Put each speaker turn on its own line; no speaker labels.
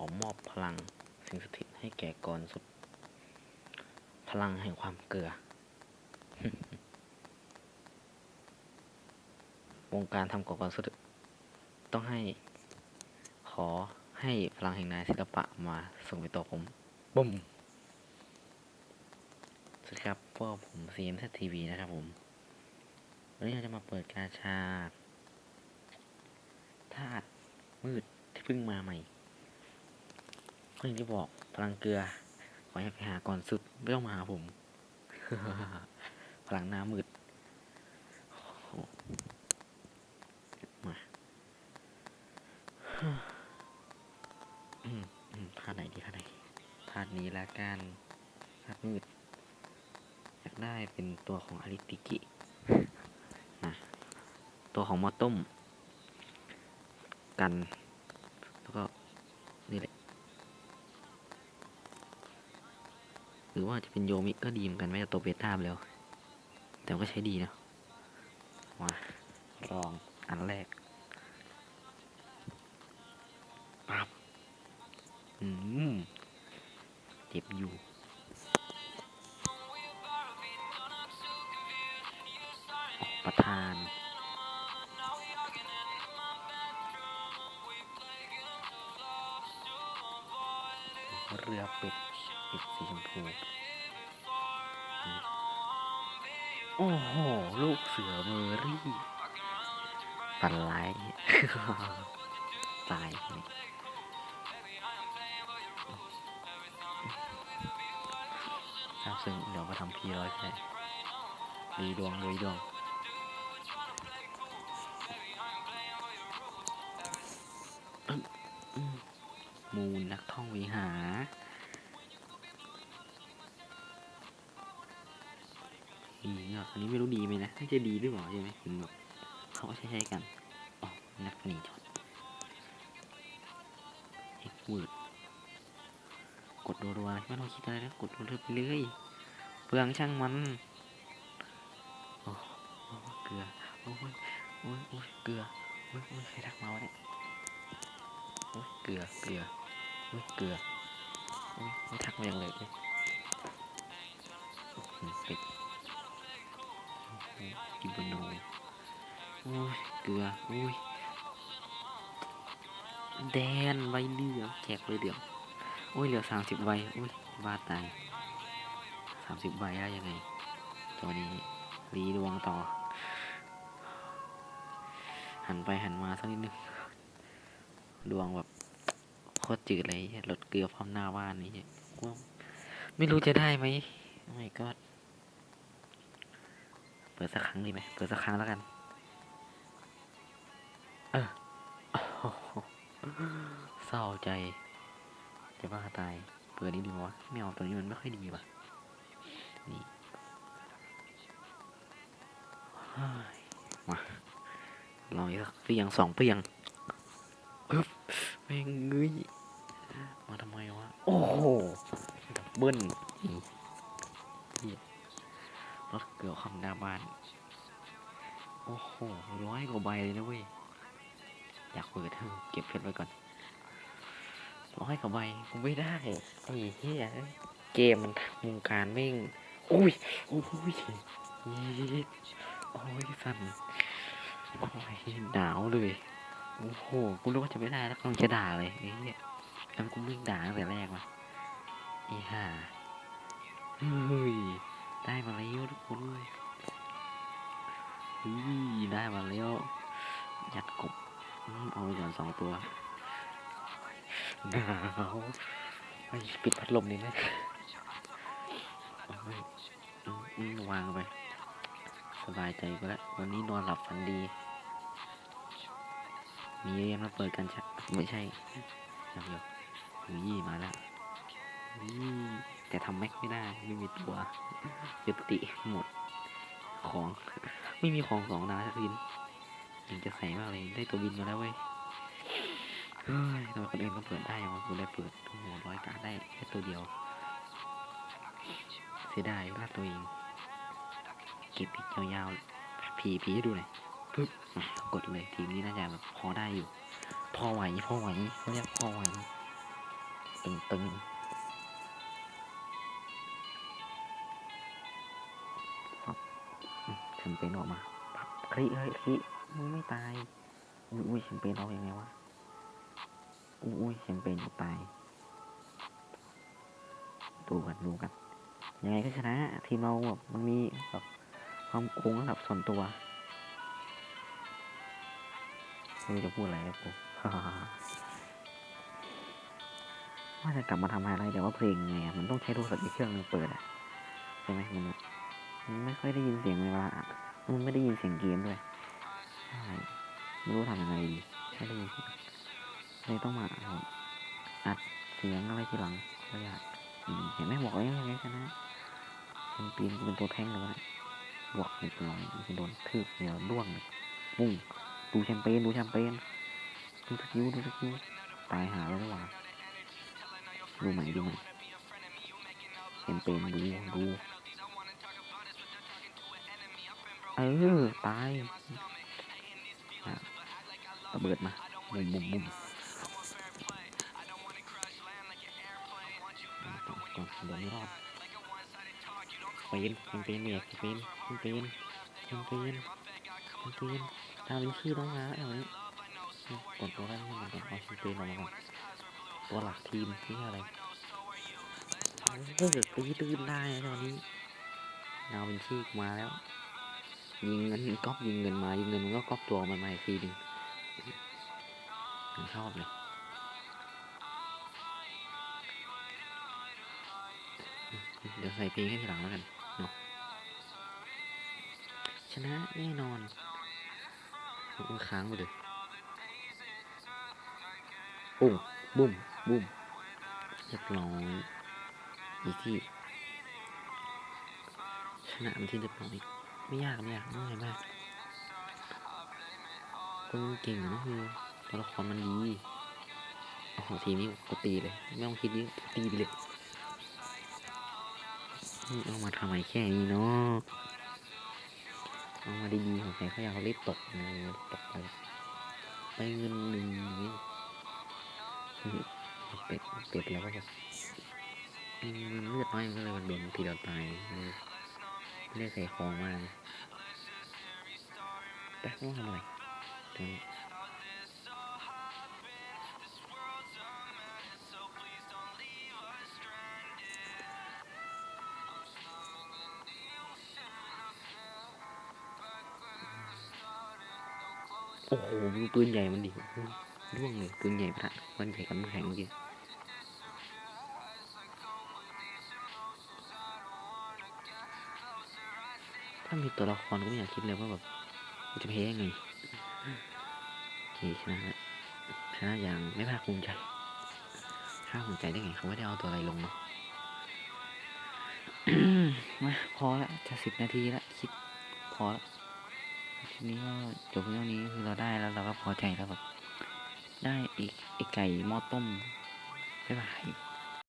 อมอบพลังสิ่งสถิตให้แก่กรสุด พลังแห่งความเกลือ วงการทำก่อกรสุด ต้องให้ ขอให้พลังแห่งนายศิลปะมาส่งไปต่อผมบุ้มสวัสดีครับพวกผม CM TV นะครับผม วันนี้เราจะมาเปิดกาชาธาตุมืดที่เพิ่งมาใหม่ ก็อย่งที่บอกพลังเกลือ ขอให้ไปหาก่อนสุด ไม่ต้องมาหาผม พลังน้ามืดมาท่าไหนดีท่าไหนท่านี้ละกันท่ามืด อยากได้เป็นตัวของอาริติกินะตัวของมอต้ม กัน หรือว่าจะเป็นโยมิก็ดีเหมือนกันไม่จะตัวเบต้าไปแล้ว แต่ก็ใช้ดีนะมาลองอันแรกปั๊บอืมเจ็บอยู่ประทานเรือเป็ด ป็ดสีชมพูโอ้โห ลูกเสือเมอรี่ฝันร้ายตายครับซึ่งเดี๋ยวมาทำพีร้อยแค่ดีดวงรวยดวงมูลนักท่องวิหา อันนี้ไม่รู้ดีไหมนะน่าจะดีหรือเปล่าใช่ไหมเห็นแบบเขาใช้ใช้กันอ๋อนักหนีจอดเอ็กเวิร์ดกดรัวๆไม่ต้องคิดอะไรนะกดรัวๆไปเลยเปลืองช่างมันโอ้โอ้เกลือโอ้ยโอ้ยโอ้ยเกลือโอ้ยโอ้ยใครทักมาวะเนี่ยโอ้ยเกลือเกลือโอ้ยเกลือโอ้ยไม่ทักมาอย่างเลยเลยอื้อหือเป็ด กินบนโนโอ้ย เกลือ โอ้ย แดนใบเหลืองแจกใบเหลืองโอ้ย เหลือสามสิบใบ โอ้ยบ้าตายสามสิบใบได้ยังไง ตัวนี้รีดวงต่อ หันไปหันมาสักนิดนึง ดวงแบบโคตรจืดเลยรถเกลือพร้อมหน้าบ้านนี่ว่าไม่รู้จะได้ไหมโอ้ my god เปิดสักครั้งดีไหมเปิดสักครั้งแล้วกัน เออเศร้าใจจะบ้าตาย เปิดนี้ดีไหมวะไม่เอาตัวนี้มันไม่ค่อยดีว่ะ นี่มาลองอีกสักเปียงสองเปียงอึ๊บแม่งเงยมาทำไมวะ โอ้โหบเบิ้ลเหี้ย รถเกือบคำหน้าบ้าน โอ้โหร้อยกว่าใบเลยนะเว้ย อยากเปิดเถอเก็บเพชรไว้ก่อนร้อยกว่าใบกูไม่ได้ไอ้เหี้ยเกมมันวงการแม่งอุ้ยโอ้ยยีดโอ้ยสั่นโอ้ยหนาวเลยโอ้โหกูรู้ว่าจะไม่ได้แล้วกำลังจะด่าเลยไอ้เหี้ยแล้วกูไม่ด่าตั้งแต่แรกวะไอ้ห่าเฮ้ย ได้มาแล้วทุกคนเฮ้ยได้มาแล้วยัดกบเอาไปก่อนสองตัวหนาวไอ้ปิดพัดลมนี่ไหมเอาไว้อืมวางไป สบายใจก็แล้ว วันนี้นอนหลับฝันดี มีเรียนมาเปิดกันใช่ไม่ใช่เดี๋ยวเดี๋ยวยี่มาแล้ว แต่ทำแม็กไม่ได้ไม่มีตัวยุติหมด ของไม่มีของสองดาวสักทียังจะใส่มากเลยได้ตัวบินมาแล้วเว้ยเฮ้ยทำไมคนอื่นก็เปิดได้วะกูได้เปิดโอ้โหร้อยการดได้แค่ตัวเดียว เสียดายพลาดตัวเองเก็บอีกยาวๆผีผีให้ดูหน่อยปึ๊บอะกดเลยทีมนี้น่าจะแบบพอได้อยู่ พอไหวพอไหวเขาเรียกพอไหวตึงตึ มแชมเปญออกมาปับคลิเฮ้ยคลิมึงไม่ตายอุ้ยอุ้ยแชมเปญออกยังไงวะอุ้ยอุ้ยแชมเปญตายดูกันดูกันยังไงก็ชนะ ทีมเราแบบมันมีแบบความโกงระดับส่วนตัวไม่รู้จะพูดอะไรแล้วกูว่าจะกลับมาทำอะไรแต่ว่าเพลงไงมันต้องใช้โทรศัพท์อีกเครื่องนึงเปิดอะใช่ไหมมนแบบมัน ไม่ค่อยได้ยินเสียงเวลาอัดมันไม่ได้ยินเสียงเกมด้วยใช่ไม่รู้ทำยังไงดีไม่ได้ยินเลยต้องมาอาอัดเสียงอะไรทีหลังก็อยากเห็นไหมบอกแล้วยังไงชนะเป็นปีนเป็นตัวแทงเลยวะบวกหนึ่งร้อยจะโดนทืบเดี๋ยวล่วงเลยปุ้งดูแชมเปญดูแชมเปญดูสกิลดูสกิลตายหาแล้วดีกว่าดูใหม่ดูใหม่เป็นเป็นดูดู เออ ตายระเบิดมา บุมบุมบุมก่อนเดี๋ยวไม่รอดป็นเป็นป็นเนี่ยป็นเป็นเป็นป็นเป็นป็นตามเป็นชื่อน้องมาแล้วนี้กดตัวแรกให้มันก่อนเอาชื่อเป็นออกมาก่อนตัวหลักทีมที่อะไรเฮ้ยตีตื่นได้ตอนนี้ดาวเป็นชีกมาแล้ว ยิงเงินก๊อปยิงเงินมายิงเงินมันก็ก๊อปตัวมันมาอีกทีหนึ่งผมชอบเลยเดี๋ยวใส่เพลงให้ทีหลังแล้วกันเนาะชนะแน่นอนมันค้างไปเลยปุ้งบุ้มบุ้มเรียบร้อยอีกที่ชนะมันที่เรียบร้อย ไม่ยากไม่ยากง่ายมากคนเก่งนะคือตัวละครมันดีโอ้โหทีมนี้ก็ตีเลย ไม่ต้องคิดเยอะตีไปเลยนี่เอามาทำไมแค่นี้เนาะเอามาดีๆของใครเขาอยากเอาเล็บตกเลยตกไปไปเงินหนึ่งอย่างนี้เป็ดเป็ดแล้วก็แบบมันเลือดน้อยมันก็เลยมันโดนทีเดียวตาย มันไม่ได้ใส่ของมาแต่ว่าทำอะไรตรงนี้โอ้โหปืนใหญ่มันดิร่วงเลยปืนใหญ่พระมันใหญ่กันแข็งจริง ถ้ามีตัวละครก็ไม่อยากคิดเลยว่าแบบจะแพ้ยังไงโอเคชนะชนะอย่างไม่ภาคภูมิใจภาคภูมิใจได้ไงเขาไม่ได้เอาตัวอะไรลงเนาะมาพอละจะสิบนาทีละคิดพอละทีนี้ก็จบเรื่องนี้คือเราได้แล้วเราก็พอใจแล้วแบบได้อีกไอไก่หม้อต้มบ๊ายบาย